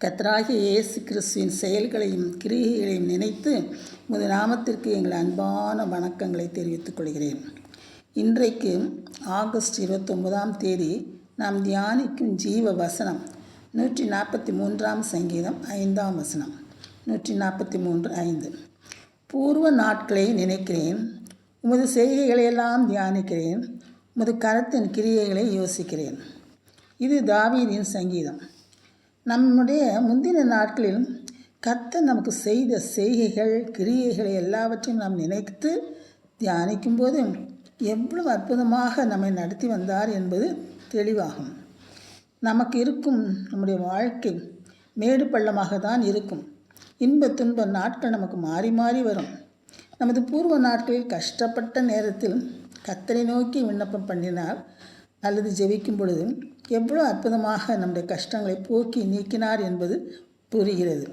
கத்தராகிய இயேசு கிறிஸ்துவின் செயல்களையும் கிரியைகளையும் நினைத்து உமது நாமத்திற்கு எங்கள் அன்பான வணக்கங்களை தெரிவித்துக் கொள்கிறேன். இன்றைக்கு ஆகஸ்ட் இருபத்தொன்பதாம் தேதி நாம் தியானிக்கும் ஜீவ வசனம் நூற்றி நாற்பத்தி மூன்றாம் சங்கீதம் ஐந்தாம் வசனம் நூற்றி நாற்பத்தி மூன்று ஐந்து. பூர்வ நாட்களை நினைக்கிறேன் உமது செய்கைகளையெல்லாம் தியானிக்கிறேன் உமது கரத்தின் கிரியைகளை யோசிக்கிறேன். இது தாவீதின் சங்கீதம். நம்முடைய முந்தின நாட்களில் கத்த நமக்கு செய்த செய்கைகள் கிரியைகளை எல்லாவற்றையும் நாம் நினைத்து தியானிக்கும்போது எவ்வளவு அற்புதமாக நம்மை நடத்தி வந்தார் என்பது தெளிவாகும். நமக்கு இருக்கும் நம்முடைய வாழ்க்கை மேடு பள்ளமாக தான் இருக்கும். இன்ப துன்ப நாட்கள் நமக்கு மாறி மாறி வரும். நமது பூர்வ நாட்களில் கஷ்டப்பட்ட நேரத்தில் கத்தரை நோக்கி விண்ணப்பம் பண்ணினால் அல்லது ஜெபிக்கும் பொழுது எவ்வளோ அற்புதமாக நம்முடைய கஷ்டங்களை போக்கி நீக்கினார் என்பது புரிகிறது.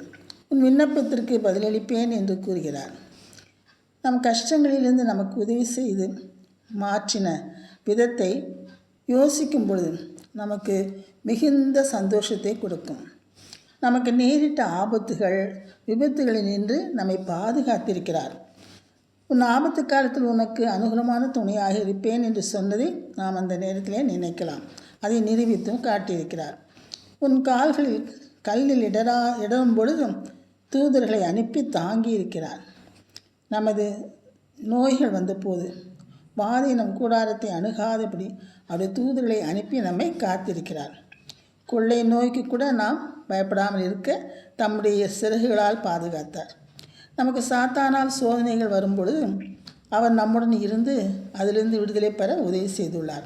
உன் விண்ணப்பத்திற்கு பதிலளிப்பேன் என்று கூறுகிறார். நம் கஷ்டங்களிலிருந்து நமக்கு உதவி செய்து மாற்றின விதத்தை யோசிக்கும் பொழுது நமக்கு மிகுந்த சந்தோஷத்தை கொடுக்கும். நமக்கு நேரிட்ட ஆபத்துகள் விபத்துகளில் நின்று நம்மை பாதுகாத்திருக்கிறார். உன் ஆபத்து காலத்தில் உனக்கு அனுகூலமான துணையாக இருப்பேன் என்று சொன்னதை நாம் அந்த நேரத்திலே நினைக்கலாம். அதை நிரூபித்தும் காட்டியிருக்கிறார். உன் கால்களில் கல்லில் இடரா இடரும் பொழுதும் தூதர்களை அனுப்பி தாங்கி இருக்கிறார் நமது நோய்கள் வந்தபோது வாதி நம் கூடாரத்தை அணுகாதபடி அவருடைய தூதர்களை அனுப்பி நம்மை காத்திருக்கிறார். கொள்ளை நோய்க்கு கூட நாம் பயப்படாமல் இருக்க தம்முடைய சிறகுகளால் பாதுகாத்தார். நமக்கு சாத்தானால் சோதனைகள் வரும்பொழுது அவர் நம்முடன் இருந்து அதிலிருந்து விடுதலை பெற உதவி செய்துள்ளார்.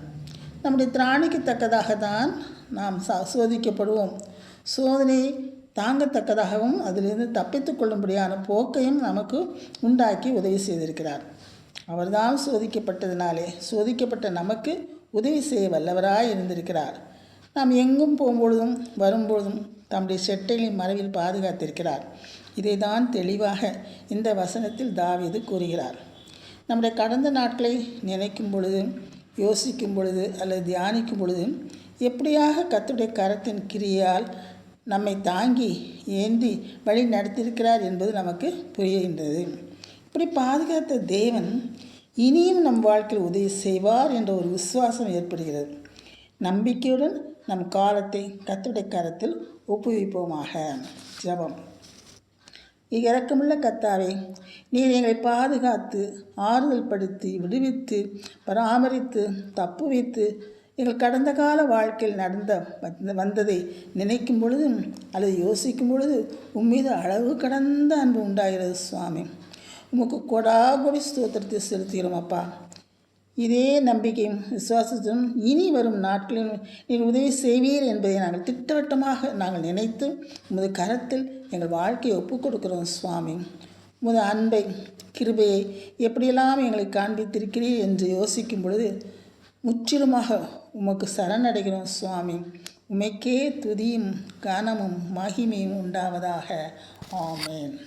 நம்முடைய திராணிக்கு தக்கதாக தான் நாம் சா சோதிக்கப்படுவோம். சோதனை தாங்கத்தக்கதாகவும் அதிலிருந்து தப்பித்து கொள்ளும்படியான போக்கையும் நமக்கு உண்டாக்கி உதவி செய்திருக்கிறார். அவர்தான் சோதிக்கப்பட்டதினாலே சோதிக்கப்பட்ட நமக்கு உதவி செய்ய வல்லவராய் இருந்திருக்கிறார். நாம் எங்கும் போகும்பொழுதும் வரும்பொழுதும் தம்முடைய செட்டைகளின் மறைவில் பாதுகாத்திருக்கிறார். இதை தான் தெளிவாக இந்த வசனத்தில் தாவிது கூறுகிறார். நம்முடைய கடந்த நாட்களை நினைக்கும் பொழுது யோசிக்கும் பொழுது அல்லது தியானிக்கும் பொழுது எப்படியாக கத்துடைய கரத்தின் கிரியால் நம்மை தாங்கி ஏந்தி வழி நடத்தியிருக்கிறார் என்பது நமக்கு புரிகின்றது. இப்படி பாதுகாத்த தேவன் இனியும் நம் வாழ்க்கையில் உதவி செய்வார் என்ற ஒரு விசுவாசம் ஏற்படுகிறது. நம்பிக்கையுடன் நம் காலத்தை கத்துடைய கரத்தில் ஒப்புவிப்போமாக. ஜபம். இறக்கமுள்ள கத்தாவே நீர் எங்களை பாதுகாத்து ஆறுதல் படுத்தி விடுவித்து பராமரித்து தப்பு வைத்து எங்கள் கடந்த கால வாழ்க்கையில் நடந்த வந்ததை நினைக்கும் பொழுது அல்லது யோசிக்கும் பொழுது உம்மீது அளவு கடந்த அன்பு உண்டாகிறது சுவாமி. உமக்கு கொடாகொடி ஸ்தோத்திரத்தை செலுத்துகிறோம் அப்பா. இதே நம்பிக்கையும் விசுவாசத்தும் இனி வரும் நாட்களில் நீர் உதவி செய்வீர் என்பதை நாங்கள் திட்டவட்டமாக நாங்கள் நினைத்து உமது கரத்தில் எங்கள் வாழ்க்கையை ஒப்புக் கொடுக்குறோம் சுவாமி. உமது அன்பை கிருபையை எப்படியெல்லாம் எங்களை காண்பித்திருக்கிறீர் என்று யோசிக்கும் பொழுது முற்றிலுமாக உமக்கு சரணடைகிறோம் சுவாமி. உமைக்கே துதியும் கனமும் மகிமையும் உண்டாவதாக. ஆமேன்.